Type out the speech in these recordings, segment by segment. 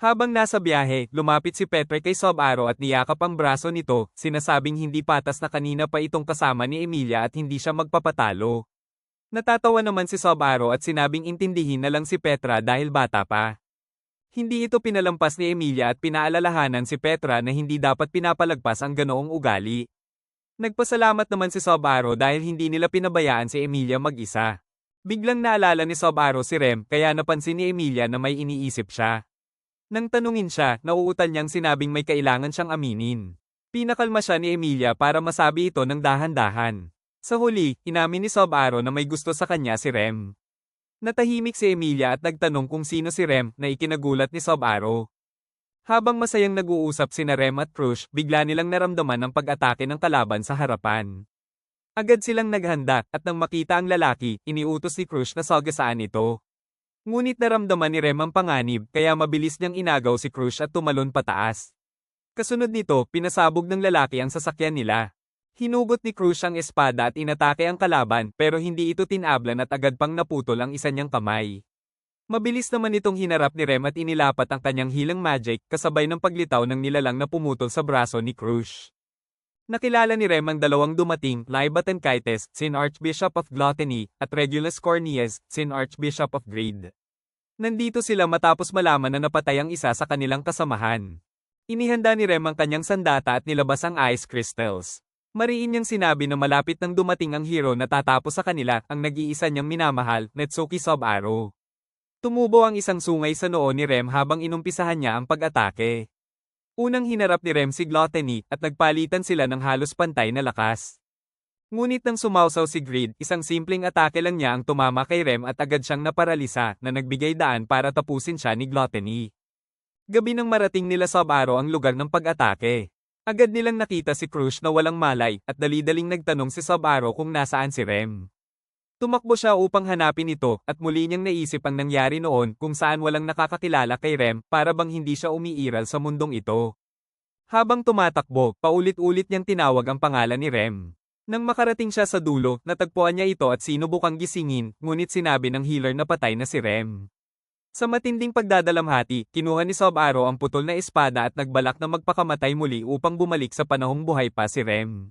Habang nasa biyahe, lumapit si Petre kay Sobaro at niyakap ang braso nito, sinasabing hindi patas na kanina pa itong kasama ni Emilia at hindi siya magpapatalo. Natatawa naman si Sobaro at sinabing intindihin na lang si Petra dahil bata pa. Hindi ito pinalampas ni Emilia at pinaalalahanan si Petra na hindi dapat pinapalagpas ang ganoong ugali. Nagpasalamat naman si Sobaro dahil hindi nila pinabayaan si Emilia mag-isa. Biglang naalala ni Sobaro si Rem kaya napansin ni Emilia na may iniisip siya. Nang tanungin siya, nauutal niyang sinabing may kailangan siyang aminin. Pinakalma siya ni Emilia para masabi ito ng dahan-dahan. Sa huli, inamin ni Sobaro na may gusto sa kanya si Rem. Natahimik si Emilia at nagtanong kung sino si Rem na ikinagulat ni Sobaro. Habang masayang nag-uusap sina Rem at Crush, bigla nilang naramdaman ang pag-atake ng kalaban sa harapan. Agad silang naghanda at nang makita ang lalaki, iniutos ni Crush na sagasaan ito. Ngunit naramdaman ni Rem ang panganib kaya mabilis niyang inagaw si Crush at tumalon pataas. Kasunod nito, pinasabog ng lalaki ang sasakyan nila. Hinugot ni Cruz ang espada at inatake ang kalaban pero hindi ito tinablan at agad pang naputol ang isa niyang kamay. Mabilis naman itong hinarap ni Rem at inilapat ang kanyang hilang magic kasabay ng paglitaw ng nilalang na pumutol sa braso ni Cruz. Nakilala ni Rem ang dalawang dumating, Libatenkites, sin Archbishop of Gluttony, at Regulus Corneas, sin Archbishop of Greed. Nandito sila matapos malaman na napatay ang isa sa kanilang kasamahan. Inihanda ni Rem ang kanyang sandata at nilabas ang ice crystals. Mariin niyang sinabi na malapit nang dumating ang hero na tatapos sa kanila ang nag-iisa niyang minamahal, Netsuki Sobaro. Tumubo ang isang sungay sa noo ni Rem habang inumpisahan niya ang pag-atake. Unang hinarap ni Rem si Gluttony at nagpalitan sila ng halos pantay na lakas. Ngunit nang sumausaw si Greed, isang simpleng atake lang niya ang tumama kay Rem at agad siyang naparalisa na nagbigay daan para tapusin siya ni Gluttony. Gabi nang marating nila sa Baro ang lugar ng pag-atake. Agad nilang nakita si Crush na walang malay at dali-daling nagtanong si Sabaro kung nasaan si Rem. Tumakbo siya upang hanapin ito at muli niyang naisip ang nangyari noon kung saan walang nakakakilala kay Rem para bang hindi siya umiiral sa mundong ito. Habang tumatakbo, paulit-ulit niyang tinawag ang pangalan ni Rem. Nang makarating siya sa dulo, natagpuan niya ito at sinubukang gisingin, ngunit sinabi ng healer na patay na si Rem. Sa matinding pagdadalamhati, kinuha ni Sobaro ang putol na espada at nagbalak na magpakamatay muli upang bumalik sa panahong buhay pa si Rem.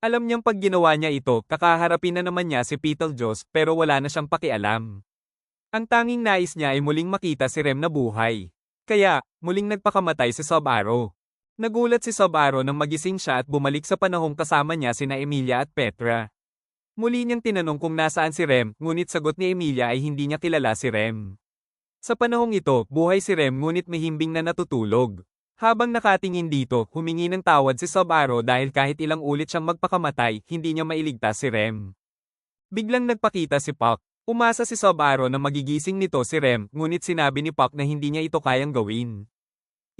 Alam niyang pag ginawa niya ito, kakaharapin na naman niya si Beetlejuice pero wala na siyang pakialam. Ang tanging nais niya ay muling makita si Rem na buhay. Kaya, muling nagpakamatay si Sobaro. Nagulat si Sobaro nang magising siya at bumalik sa panahong kasama niya sina Emilia at Petra. Muli niyang tinanong kung nasaan si Rem, ngunit sagot ni Emilia ay hindi niya kilala si Rem. Sa panahong ito, buhay si Rem ngunit mahimbing na natutulog. Habang nakatingin dito, humingi ng tawad si Sobaro dahil kahit ilang ulit siyang magpakamatay, hindi niya mailigtas si Rem. Biglang nagpakita si Puck. Umasa si Sobaro na magigising nito si Rem, ngunit sinabi ni Puck na hindi niya ito kayang gawin.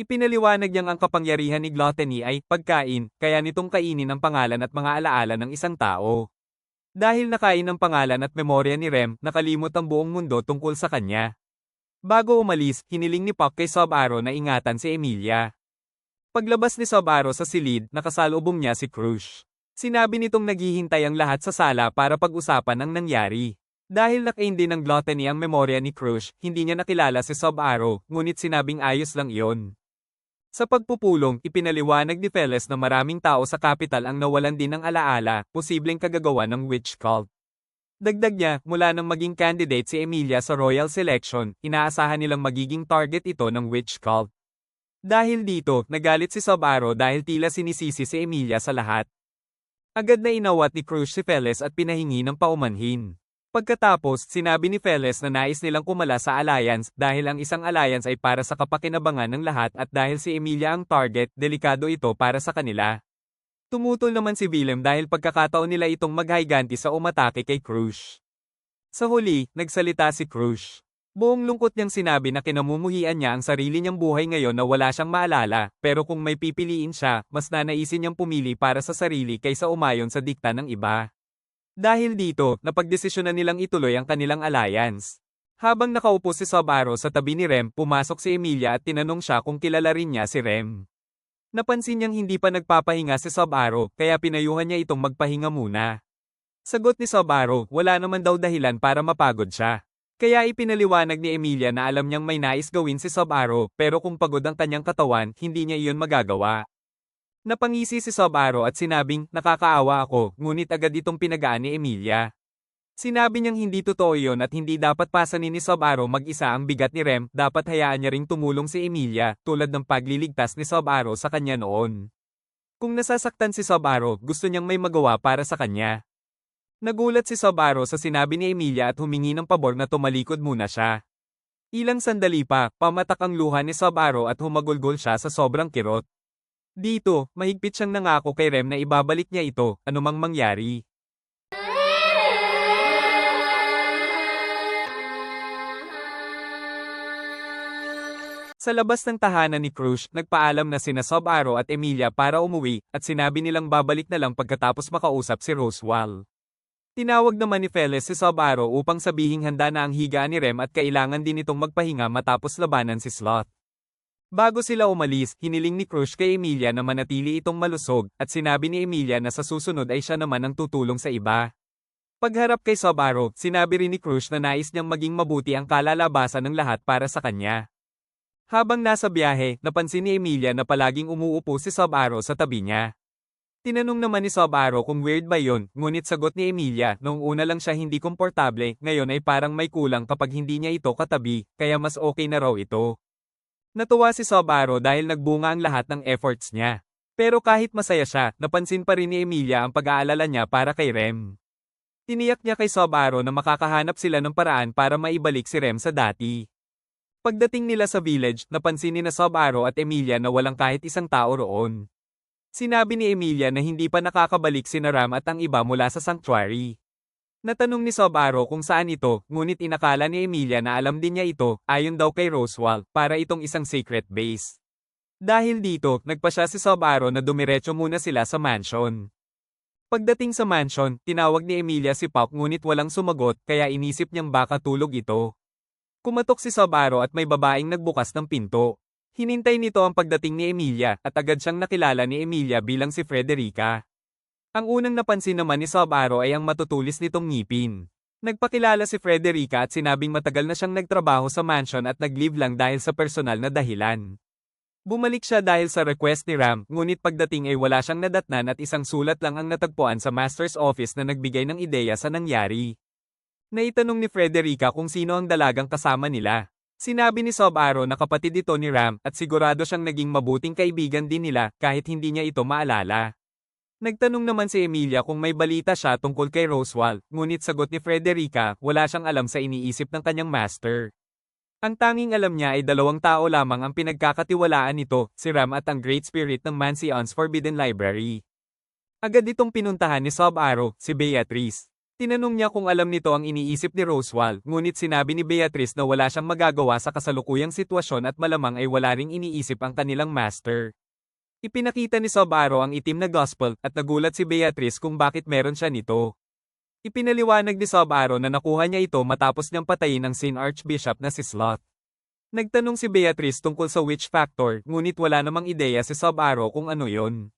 Ipinaliwanag niyang ang kapangyarihan ni Gluttony ay pagkain, kaya nitong kainin ang pangalan at mga alaala ng isang tao. Dahil nakain ang pangalan at memorya ni Rem, nakalimot ang buong mundo tungkol sa kanya. Bago umalis, hiniling ni Puck kay Sobaro na ingatan si Emilia. Paglabas ni Sobaro sa silid, nakasalubong niya si Crush. Sinabi nitong naghihintay ang lahat sa sala para pag-usapan ang nangyari. Dahil nakain din ng gluttony ang memorya ni Crush, hindi niya nakilala si Sobaro, ngunit sinabing ayos lang iyon. Sa pagpupulong, ipinaliwanag ni Feles na maraming tao sa kapital ang nawalan din ng alaala, posibleng kagagawa ng witch cult. Dagdag niya, mula nang maging candidate si Emilia sa royal selection, inaasahan nilang magiging target ito ng witch cult. Dahil dito, nagalit si Sobaro dahil tila sinisisi si Emilia sa lahat. Agad na inawat ni Cruz si Feles at pinahingi ng paumanhin. Pagkatapos, sinabi ni Feles na nais nilang kumala sa alliance dahil ang isang alliance ay para sa kapakinabangan ng lahat at dahil si Emilia ang target, delikado ito para sa kanila. Tumutol naman si Willem dahil pagkakataon nila itong maghayganti sa umatake kay Crush. Sa huli, nagsalita si Crush. Buong lungkot niyang sinabi na kinamumuhian niya ang sarili niyang buhay ngayon na wala siyang maalala, pero kung may pipiliin siya, mas nanaisin niyang pumili para sa sarili kaysa umayon sa dikta ng iba. Dahil dito, napagdesisyonan nilang ituloy ang kanilang alliance. Habang nakaupo si Sabaro sa tabi ni Rem, pumasok si Emilia at tinanong siya kung kilala rin niya si Rem. Napansin niyang hindi pa nagpapahinga si Sabaro, kaya pinayuhan niya itong magpahinga muna. Sagot ni Sabaro, wala naman daw dahilan para mapagod siya. Kaya ipinaliwanag ni Emilia na alam niyang may nais gawin si Sub-Aro pero kung pagod ang kanyang katawan, hindi niya iyon magagawa. Napangisi si Sub-Aro at sinabing, nakakaawa ako, ngunit agad itong pinagaan ni Emilia. Sinabi niyang hindi totoo iyon at hindi dapat pasanin ni Sub-Aro mag-isa ang bigat ni Rem, dapat hayaan niya ring tumulong si Emilia, tulad ng pagliligtas ni Sub-Aro sa kanya noon. Kung nasasaktan si Sub-Aro, gusto niyang may magawa para sa kanya. Nagulat si Sub-Aro sa sinabi ni Emilia at humingi ng pabor na tumalikod muna siya. Ilang sandali pa, pamatak ang luha ni Sub-Aro at humagulgol siya sa sobrang kirot. Dito, mahigpit siyang nangako kay Rem na ibabalik niya ito, anumang mangyari. Sa labas ng tahanan ni Cruz, nagpaalam na sina Sub-Aro at Emilia para umuwi, at sinabi nilang babalik na lang pagkatapos makausap si Roswell. Tinawag naman ni Feles si Sub-Aro upang sabihing handa na ang higaan ni Rem at kailangan din itong magpahinga matapos labanan si Sloth. Bago sila umalis, hiniling ni Cruz kay Emilia na manatili itong malusog, at sinabi ni Emilia na sa susunod ay siya naman ang tutulong sa iba. Pagharap kay Sub-Aro, sinabi rin ni Cruz na nais niyang maging mabuti ang kalalabasan ng lahat para sa kanya. Habang nasa biyahe, napansin ni Emilia na palaging umuupo si Sub-Aro sa tabi niya. Tinanong naman ni Sub-Aro kung weird ba yon, ngunit sagot ni Emilia, noong una lang siya hindi komportable, ngayon ay parang may kulang kapag hindi niya ito katabi, kaya mas okay na raw ito. Natuwa si Sub-Aro dahil nagbunga ang lahat ng efforts niya. Pero kahit masaya siya, napansin pa rin ni Emilia ang pag-aalala niya para kay Rem. Tiniyak niya kay Sub-Aro na makakahanap sila ng paraan para maibalik si Rem sa dati. Pagdating nila sa village, napansin ni na Sub-Aro at Emilia na walang kahit isang tao roon. Sinabi ni Emilia na hindi pa nakakabalik si Ram at ang iba mula sa sanctuary. Natanong ni Sub-Aro kung saan ito, ngunit inakala ni Emilia na alam din niya ito, ayon daw kay Roswell, para itong isang secret base. Dahil dito, nagpa siya si Sub-Aro na dumiretso muna sila sa mansion. Pagdating sa mansion, tinawag ni Emilia si Pop ngunit walang sumagot kaya inisip niyang baka tulog ito. Kumatok si Sub-Aro at may babaeng nagbukas ng pinto. Hinintay nito ang pagdating ni Emilia at agad siyang nakilala ni Emilia bilang si Frederica. Ang unang napansin naman ni Sub-Aro ay ang matutulis nitong ngipin. Nagpakilala si Frederica at sinabing matagal na siyang nagtrabaho sa mansion at nag-leave lang dahil sa personal na dahilan. Bumalik siya dahil sa request ni Ram, ngunit pagdating ay wala siyang nadatnan at isang sulat lang ang natagpuan sa master's office na nagbigay ng ideya sa nangyari. Naitanong ni Frederica kung sino ang dalagang kasama nila. Sinabi ni Sob-Aro na kapatid ito ni Ram at sigurado siyang naging mabuting kaibigan din nila kahit hindi niya ito maalala. Nagtanong naman si Emilia kung may balita siya tungkol kay Roswell, ngunit sagot ni Frederica, wala siyang alam sa iniisip ng kanyang master. Ang tanging alam niya ay dalawang tao lamang ang pinagkakatiwalaan nito, si Ram at ang Great Spirit ng Mansion's Forbidden Library. Agad itong pinuntahan ni Sob-Aro, si Beatrice. Tinanong niya kung alam nito ang iniisip ni Roswell, ngunit sinabi ni Beatrice na wala siyang magagawa sa kasalukuyang sitwasyon at malamang ay wala ring iniisip ang kanilang master. Ipinakita ni Sobaro ang itim na gospel at nagulat si Beatrice kung bakit meron siya nito. Ipinaliwanag ni Sobaro na nakuha niya ito matapos niyang patayin ang Sin Archbishop na si Sloth. Nagtanong si Beatrice tungkol sa witch factor, ngunit wala namang ideya si Sobaro kung ano yon.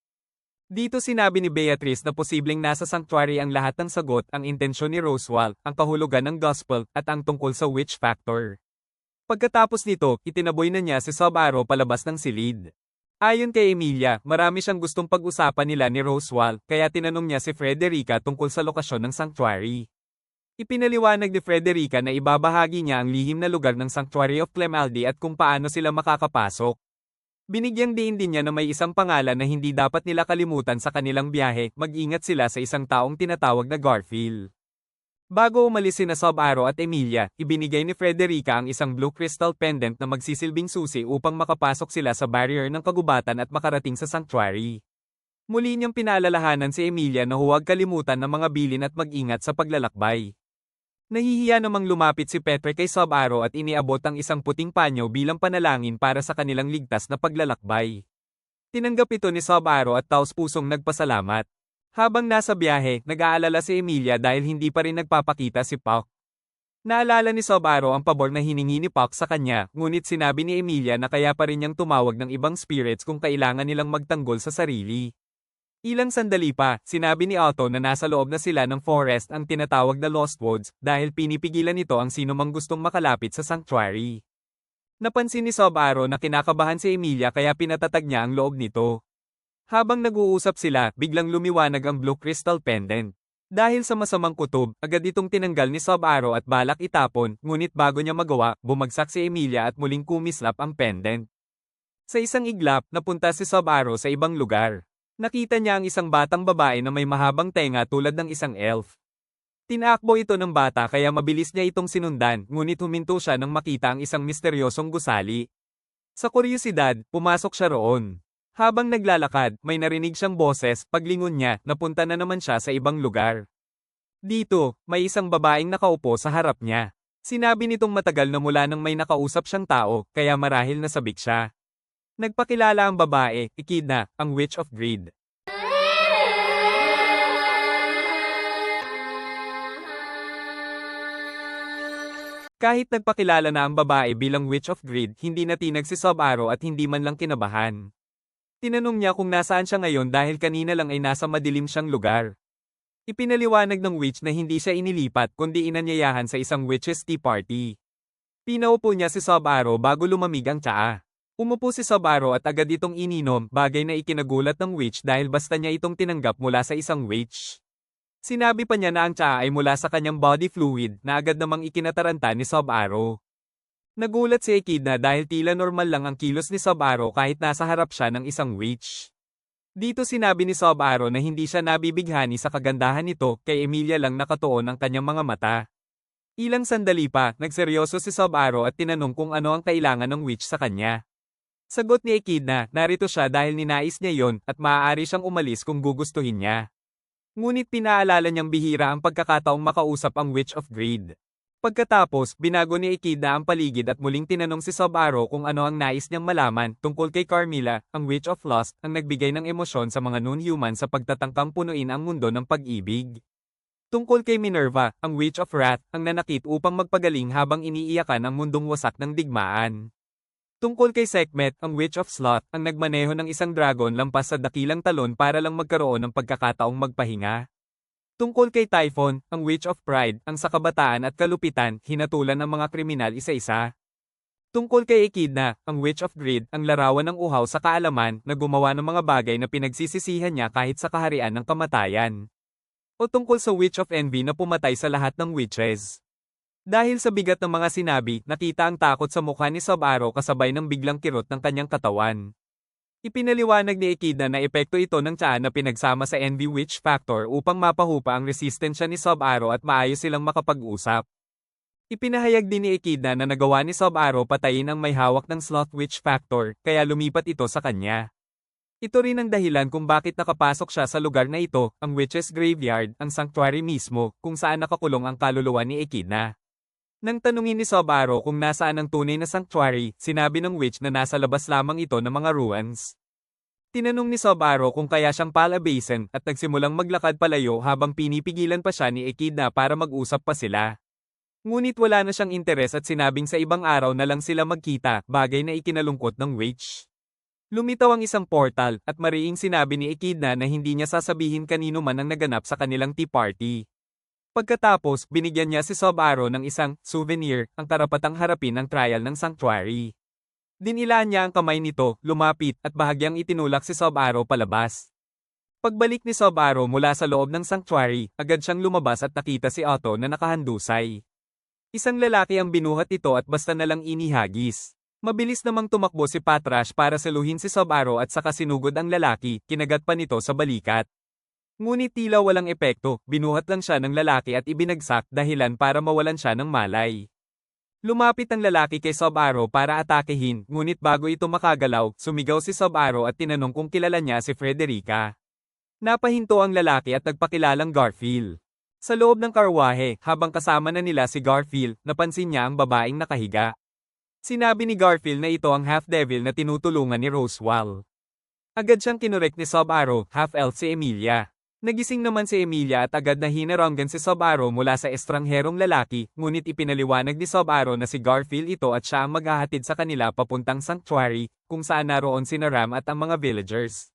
Dito sinabi ni Beatrice na posibleng nasa sanctuary ang lahat ng sagot, ang intensyon ni Roswell, ang kahulugan ng gospel, at ang tungkol sa witch factor. Pagkatapos nito, itinaboy na niya si Sub-Aro palabas ng silid. Ayon kay Emilia, marami siyang gustong pag-usapan nila ni Roswell, kaya tinanong niya si Frederica tungkol sa lokasyon ng sanctuary. Ipinaliwanag ni Frederica na ibabahagi niya ang lihim na lugar ng Sanctuary of Clemaldi at kung paano sila makakapasok. Binigyang diin din niya na may isang pangalan na hindi dapat nila kalimutan sa kanilang biyahe, mag-ingat sila sa isang taong tinatawag na Garfield. Bago umalis sina Sob-Aro at Emilia, ibinigay ni Frederica ang isang blue crystal pendant na magsisilbing susi upang makapasok sila sa barrier ng kagubatan at makarating sa sanctuary. Muli niyang pinaalalahanan si Emilia na huwag kalimutan ng mga bilin at mag-ingat sa paglalakbay. Nahihiya namang lumapit si Petre kay Sub-Aro at iniabot ang isang puting panyo bilang panalangin para sa kanilang ligtas na paglalakbay. Tinanggap ito ni Sub-Aro at taos pusong nagpasalamat. Habang nasa biyahe, nag-aalala si Emilia dahil hindi pa rin nagpapakita si Puck. Naalala ni Sub-Aro ang pabor na hiningi ni Puck sa kanya, ngunit sinabi ni Emilia na kaya pa rin niyang tumawag ng ibang spirits kung kailangan nilang magtanggol sa sarili. Ilang sandali pa, sinabi ni Otto na nasa loob na sila ng forest ang tinatawag na Lost Woods dahil pinipigilan nito ang sino mang gustong makalapit sa sanctuary. Napansin ni Sob Aro na kinakabahan si Emilia kaya pinatatag niya ang loob nito. Habang nag-uusap sila, biglang lumiwanag ang blue crystal pendant. Dahil sa masamang kutob, agad itong tinanggal ni Sob Aro at balak itapon, ngunit bago niya magawa, bumagsak si Emilia at muling kumislap ang pendant. Sa isang iglap, napunta si Sob Aro sa ibang lugar. Nakita niya ang isang batang babae na may mahabang tenga tulad ng isang elf. Tinakbo ito ng bata kaya mabilis niya itong sinundan, ngunit huminto siya nang makita ang isang misteryosong gusali. Sa kuryosidad, pumasok siya roon. Habang naglalakad, may narinig siyang boses, paglingon niya, napunta na naman siya sa ibang lugar. Dito, may isang babaeng nakaupo sa harap niya. Sinabi nitong matagal na mula nang may nakausap siyang tao, kaya marahil nasabik siya. Nagpakilala ang babae, Ikidna, ang Witch of Greed. Kahit nagpakilala na ang babae bilang Witch of Greed, hindi natinag si Sub-Aro at hindi man lang kinabahan. Tinanong niya kung nasaan siya ngayon dahil kanina lang ay nasa madilim siyang lugar. Ipinaliwanag ng witch na hindi siya inilipat kundi inanyayahan sa isang witches tea party. Pinaupo niya si Sub-Aro bago lumamig ang tsaa. Umupo si Sub-Aro at agad itong ininom, bagay na ikinagulat ng witch dahil basta niya itong tinanggap mula sa isang witch. Sinabi pa niya na ang tsaa ay mula sa kanyang body fluid na agad namang ikinataranta ni Sub-Aro. Nagulat si Echidna dahil tila normal lang ang kilos ni Sub-Aro kahit nasa harap siya ng isang witch. Dito sinabi ni Sub-Aro na hindi siya nabibighani sa kagandahan nito, kay Emilia lang nakatuon ang kanyang mga mata. Ilang sandali pa, nagseryoso si Sub-Aro at tinanong kung ano ang kailangan ng witch sa kanya. Sagot ni Echidna, narito siya dahil ninais niya yon at maaari siyang umalis kung gugustuhin niya. Ngunit pinaalala niyang bihira ang pagkakataong makausap ang Witch of Greed. Pagkatapos, binago ni Ikida ang paligid at muling tinanong si Sub-Aro kung ano ang nais niyang malaman tungkol kay Carmilla, ang Witch of Lust, ang nagbigay ng emosyon sa mga non-human sa pagtatangkang punuin ang mundo ng pag-ibig. Tungkol kay Minerva, ang Witch of Wrath, ang nanakit upang magpagaling habang iniiyakan ang mundong wasak ng digmaan. Tungkol kay Sekhmet, ang Witch of Sloth, ang nagmaneho ng isang dragon lampas sa dakilang talon para lang magkaroon ng pagkakataong magpahinga. Tungkol kay Typhon, ang Witch of Pride, ang sa kabataan at kalupitan, hinatulan ng mga kriminal isa-isa. Tungkol kay Echidna, ang Witch of Greed, ang larawan ng uhaw sa kaalaman na gumawa ng mga bagay na pinagsisisihan niya kahit sa kaharian ng kamatayan. O tungkol sa Witch of Envy na pumatay sa lahat ng witches. Dahil sa bigat ng mga sinabi, nakita ang takot sa mukha ni Sub-Aro kasabay ng biglang kirot ng kanyang katawan. Ipinaliwanag ni Echidna na epekto ito ng tsaa na pinagsama sa Envy Witch Factor upang mapahupa ang resistensya ni Sub-Aro at maayos silang makapag-usap. Ipinahayag din ni Echidna na nagawa ni Sub-Aro patayin ang may hawak ng Sloth Witch Factor, kaya lumipat ito sa kanya. Ito rin ang dahilan kung bakit nakapasok siya sa lugar na ito, ang Witch's Graveyard, ang sanctuary mismo, kung saan nakakulong ang kaluluwa ni Echidna. Nang tanungin ni Sobaro kung nasaan ang tunay na sanctuary, sinabi ng witch na nasa labas lamang ito ng mga ruins. Tinanong ni Sobaro kung kaya siyang palabasin at nagsimulang maglakad palayo habang pinipigilan pa siya ni Echidna para mag-usap pa sila. Ngunit wala na siyang interes at sinabing sa ibang araw na lang sila magkita, bagay na ikinalungkot ng witch. Lumitaw ang isang portal at mariing sinabi ni Echidna na hindi niya sasabihin kanino man ang naganap sa kanilang tea party. Pagkatapos, binigyan niya si Sub-Aro ng isang souvenir, ang karapatang harapin ang trial ng sanctuary. Dinilaan niya ang kamay nito, lumapit, at bahagyang itinulak si Sub-Aro palabas. Pagbalik ni Sub-Aro mula sa loob ng sanctuary, agad siyang lumabas at nakita si Otto na nakahandusay. Isang lalaki ang binuhat ito at basta na lang inihagis. Mabilis namang tumakbo si Patrash para saluhin si Sub-Aro at saka sinugod ang lalaki, kinagat pa nito sa balikat. Ngunit tila walang epekto, binuhat lang siya ng lalaki at ibinagsak dahilan para mawalan siya ng malay. Lumapit ang lalaki kay Sub-Aro para atakehin, ngunit bago ito makagalaw, sumigaw si Sub-Aro at tinanong kung kilala niya si Frederica. Napahinto ang lalaki at nagpakilalang Garfield. Sa loob ng karwahe, habang kasama na nila si Garfield, napansin niya ang babaeng nakahiga. Sinabi ni Garfield na ito ang half-devil na tinutulungan ni Rosewall. Agad siyang kinorek ni Sub-Aro, half-elf si Emilia. Nagising naman si Emilia at agad na hinaranggan si Sub-Aro mula sa estrangherong lalaki, ngunit ipinaliwanag ni Sub-Aro na si Garfield ito at siya ang maghahatid sa kanila papuntang sanctuary, kung saan naroon si Ram at ang mga villagers.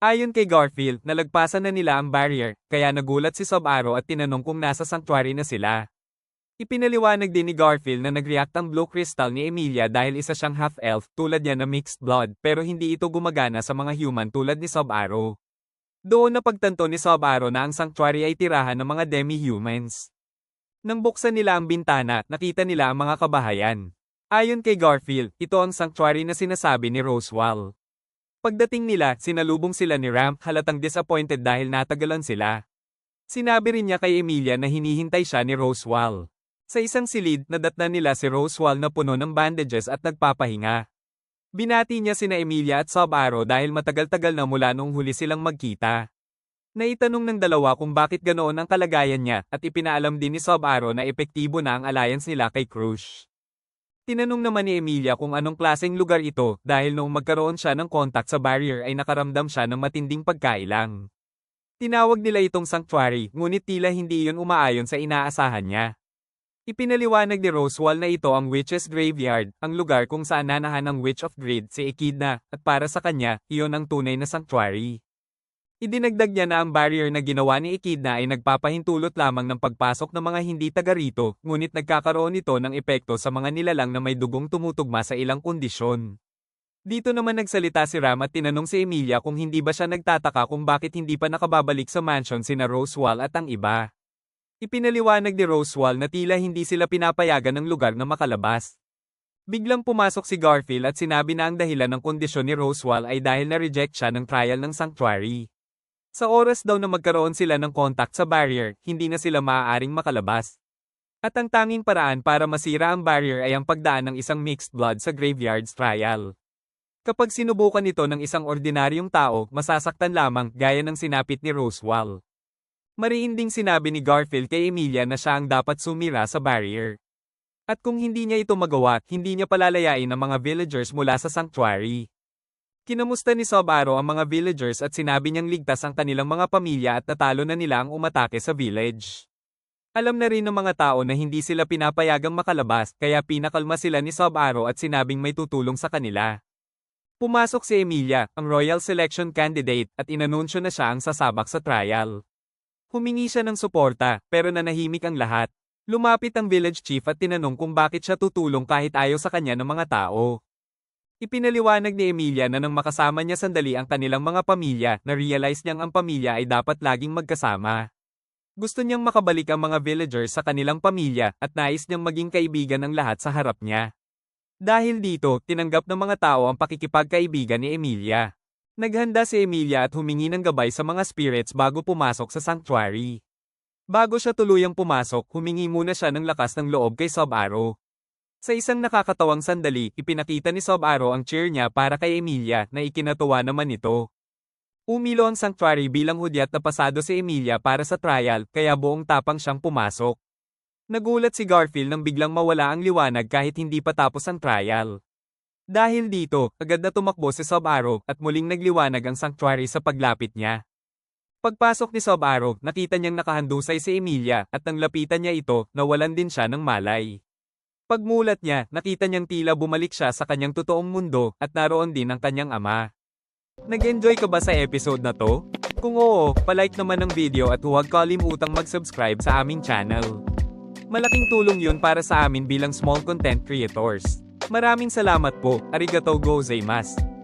Ayon kay Garfield, nalagpasan na nila ang barrier, kaya nagulat si Sub-Aro at tinanong kung nasa sanctuary na sila. Ipinaliwanag din ni Garfield na nag-react ang blue crystal ni Emilia dahil isa siyang half-elf tulad niya na mixed blood pero hindi ito gumagana sa mga human tulad ni Sub-Aro. Doon napagtanto ni Sub-Aro na ang sanctuary ay tirahan ng mga demi-humans. Nang buksan nila ang bintana, nakita nila ang mga kabahayan. Ayon kay Garfield, ito ang sanctuary na sinasabi ni Rosewall. Pagdating nila, sinalubong sila ni Ramp halatang disappointed dahil natagalan sila. Sinabi rin niya kay Emilia na hinihintay siya ni Rosewall. Sa isang silid, nadatna nila si Rosewall na puno ng bandages at nagpapahinga. Binati niya sina Emilia at Sub-Aro dahil matagal-tagal na mula nung huli silang magkita. Naitanong ng dalawa kung bakit ganoon ang kalagayan niya at ipinaalam din ni Sub-Aro na epektibo na ang alliance nila kay Crush. Tinanong naman ni Emilia kung anong klaseng lugar ito dahil noong magkaroon siya ng contact sa barrier ay nakaramdam siya ng matinding pagkailang. Tinawag nila itong sanctuary, ngunit tila hindi iyon umaayon sa inaasahan niya. Ipinaliwanag ni Rosewall na ito ang Witch's Graveyard, ang lugar kung saan nanahan ang Witch of Grid si Echidna, at para sa kanya, iyon ang tunay na sanctuary. Idinagdag niya na ang barrier na ginawa ni Echidna ay nagpapahintulot lamang ng pagpasok ng mga hindi taga rito, ngunit nagkakaroon ito ng epekto sa mga nilalang na may dugong tumutugma sa ilang kondisyon. Dito naman nagsalita si Ram at tinanong si Emilia kung hindi ba siya nagtataka kung bakit hindi pa nakababalik sa mansion sina Rosewall at ang iba. Ipinaliwanag ni Rosewall na tila hindi sila pinapayagan ng lugar na makalabas. Biglang pumasok si Garfield at sinabi na ang dahilan ng kondisyon ni Rosewall ay dahil na-reject siya ng trial ng sanctuary. Sa oras daw na magkaroon sila ng contact sa barrier, hindi na sila maaaring makalabas. At ang tanging paraan para masira ang barrier ay ang pagdaan ng isang mixed blood sa graveyard's trial. Kapag sinubukan ito ng isang ordinaryong tao, masasaktan lamang gaya ng sinapit ni Rosewall. Mariinding sinabi ni Garfield kay Emilia na siya ang dapat sumira sa barrier. At kung hindi niya ito magawa, hindi niya palalayain ang mga villagers mula sa sanctuary. Kinamusta ni Sobaro ang mga villagers at sinabi niyang ligtas ang kanilang mga pamilya at natalo na nila ang umatake sa village. Alam na rin ng mga tao na hindi sila pinapayagang makalabas kaya pinakalma sila ni Sobaro at sinabing may tutulong sa kanila. Pumasok si Emilia, ang royal selection candidate, at inanunsyo na siya ang sasabak sa trial. Humingi siya ng suporta, pero nanahimik ang lahat. Lumapit ang village chief at tinanong kung bakit siya tutulong kahit ayaw sa kanya ng mga tao. Ipinaliwanag ni Emilia na nang makasama niya sandali ang kanilang mga pamilya, na-realize niyang ang pamilya ay dapat laging magkasama. Gusto niyang makabalik ang mga villagers sa kanilang pamilya at nais niyang maging kaibigan ng lahat sa harap niya. Dahil dito, tinanggap ng mga tao ang pakikipagkaibigan ni Emilia. Naghanda si Emilia at humingi ng gabay sa mga spirits bago pumasok sa sanctuary. Bago siya tuluyang pumasok, humingi muna siya ng lakas ng loob kay Sub-Aro. Sa isang nakakatawang sandali, ipinakita ni Sub-Aro ang chair niya para kay Emilia na ikinatuwa naman ito. Umilo ang sanctuary bilang hudyat na pasado si Emilia para sa trial kaya buong tapang siyang pumasok. Nagulat si Garfield nang biglang mawala ang liwanag kahit hindi pa tapos ang trial. Dahil dito, agad na tumakbo si Sub-Aro at muling nagliwanag ang sanctuary sa paglapit niya. Pagpasok ni Sub-Aro, nakita niyang nakahandusay si Emilia at nang lapitan niya ito, nawalan din siya ng malay. Pagmulat niya, nakita niyang tila bumalik siya sa kanyang totoong mundo at naroon din ang kanyang ama. Nag-enjoy ka ba sa episode na to? Kung oo, palike naman ng video at huwag kalimutang mag-subscribe sa aming channel. Malaking tulong yun para sa amin bilang small content creators. Maraming salamat po, arigatou gozaimasu.